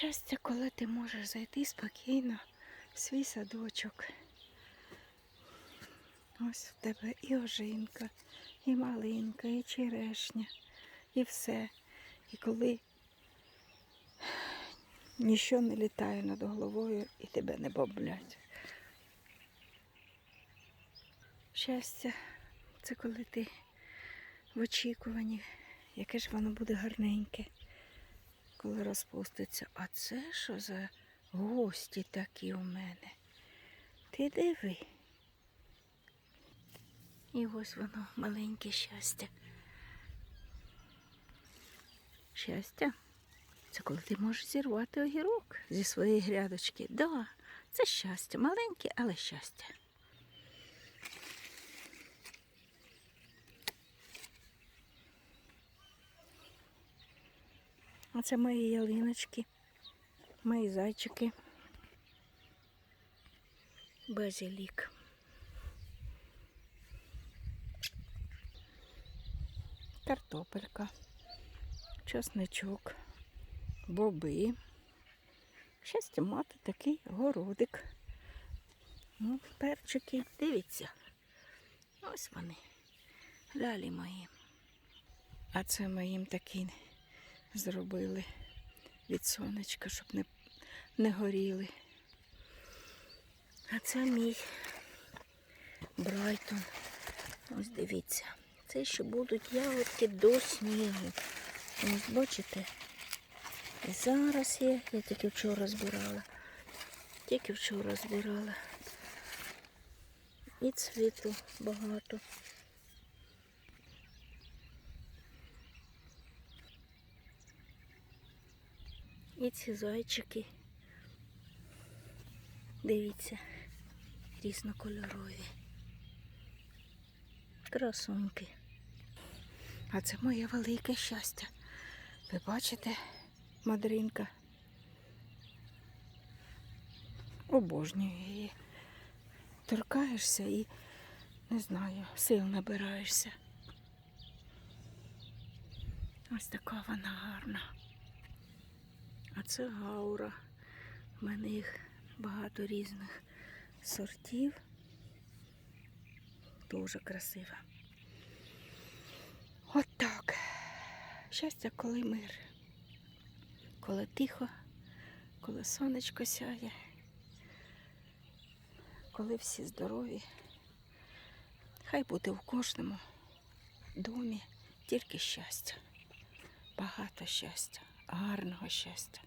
Щастя, коли ти можеш зайти спокійно в свій садочок. Ось в тебе і ожинка, і малинка, і черешня, і все. І коли нічого не літає над головою і тебе не бомблять. Щастя, це коли ти в очікуванні, яке ж воно буде гарненьке, коли розпуститься. А це що за гості такі у мене? Ти диви. І ось воно, маленьке щастя. Щастя. Це коли ти можеш зірвати огірок зі своєї грядочки. Да, це щастя. Маленьке, але щастя. Оце мої ялиночки, мої зайчики. Базилік. Картопелька, чесничок, боби. Щастя мати такий городик. Ну, перчики, дивіться. Ось вони. Лялі мої. А це ми їм такий зробили від сонечка, щоб не, не горіли. А це мій Брайтон. Ось дивіться. Це ще будуть ягодки до снігу. Ось бачите? І зараз є. Я тільки вчора збирала. Тільки вчора збирала. І цвіту багато. І ці зайчики. Дивіться, різнокольорові. Красуньки. А це моє велике щастя. Ви бачите, мадринка? Обожнюю її. Торкаєшся і не знаю, сил набираєшся. Ось така вона гарна. А це гаура. У мене їх багато різних сортів. Дуже красива. От так. Щастя, коли мир. Коли тихо, коли сонечко сяє, коли всі здорові. Хай буде в кожному домі тільки щастя. Багато щастя, гарного щастя.